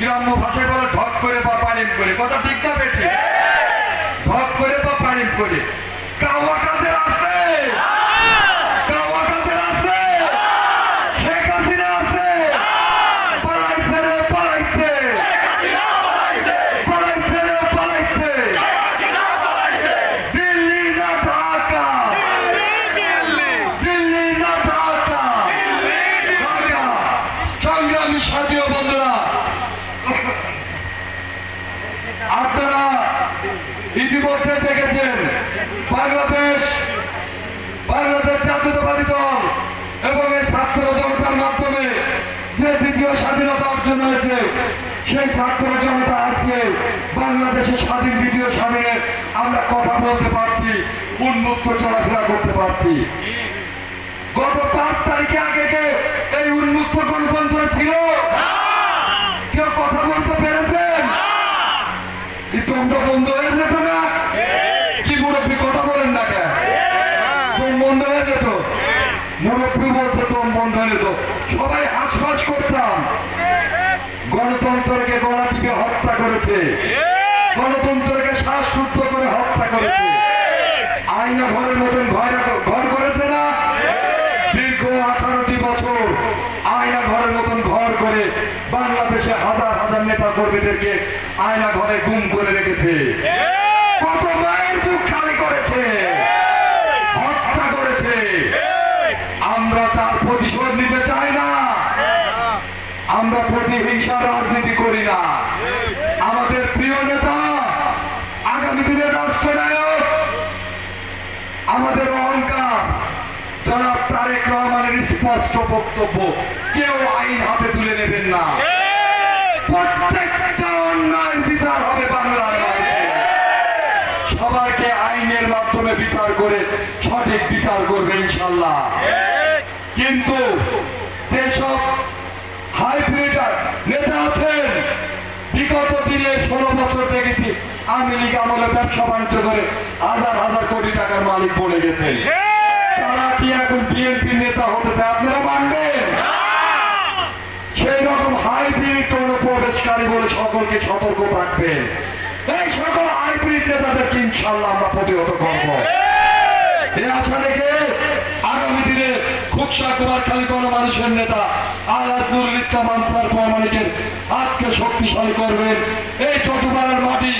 গ্রাম্য ভাষায় বলে ঢক করে বা পানিম করে। কথা ঠিক না বেটি ঢক করে বা পানিম করে। ইতিমধ্যে দেখেছেন বাংলাদেশ বাংলাদেশ জাতীয়তাবাদী দল এবং এই ছাত্র জনতার মাধ্যমে যে দ্বিতীয় স্বাধীনতা অর্জন হয়েছে, সেই ছাত্র জনতা আজকে বাংলাদেশের স্বাধীন দ্বিতীয় স্বাধীনে আমরা কথা বলতে পারছি, উন্মুক্ত চলাফেরা করতে পারছি। গত পাঁচ তারিখে আগে কে এই উন্মুক্ত গণতন্ত্র ছিল, কেউ কথা বলতে পেরেছেন? তোমরা বন্ধ হয়ে যেত না কি মুরব্বী কথা বলেন না কেন যেত। মুরব্বী বলছে তোম বন্ধ হয়ে যেত। সবাই হাসফাস করতাম। গণতন্ত্রকে গলা টিপে হত্যা করেছে। গণতন্ত্রকে শ্বাসরুদ্ধ করে হত্যা করেছে। আয়না ঘরের মতন ঘর ঘর করেছে না? দীর্ঘ আঠারোটি বছর আয়না ঘরের মতন ঘর করে বাংলাদেশে হাজার হাজার নেতা কর্মীদেরকে আয়না ঘরে গুম করে রেখেছে কত মায়ের বুক খালি করেছে হত্যা করেছে আমরা তার প্রতিশোধ নিতে চাই না। আমরা প্রতিহিংসার রাজনীতি করি না। আমাদের প্রিয় নেতা, আগামী দিনের রাষ্ট্রনায়ক, আমাদের অহংকার। জনাব তারেক রহমানের স্পষ্ট বক্তব্য, কেউ আইন হাতে তুলে নেবেন না। প্রত্যেকটা অন্যায় বিচার হবে বাংলার সবাইকে আইনের মাধ্যমে বিচার করে সঠিক বিচার করবে ইনশাল্লাহ। কিন্তু যেসব হাইব্রিড নেতা আছেন, বিগত দিনে ষোলো বছর দেখেছি আমি লীগ আমলে ব্যবসা বাণিজ্য করে হাজার হাজার কোটি টাকার মালিক বনে গেছেন। তারা কি এখন বিএনপি নেতা হতে চায় আপনারা মানবেন? সেই রকম হাইব্রিড অনুপ্রবেশকারী বলে সকলকে সতর্ক থাকবেন। এই সকল হাইব্রিড নেতাদেরকে ইনশাল্লাহ আমরা প্রতিহত করব এই আশা রেখে আগামী দিনে কুমার খালি মানুষের নেতা। নুরুল ইসলাম আনসার প্রমাণিকের আজকে শক্তিশালী করবেন। এই চটুপাড়ার মাটি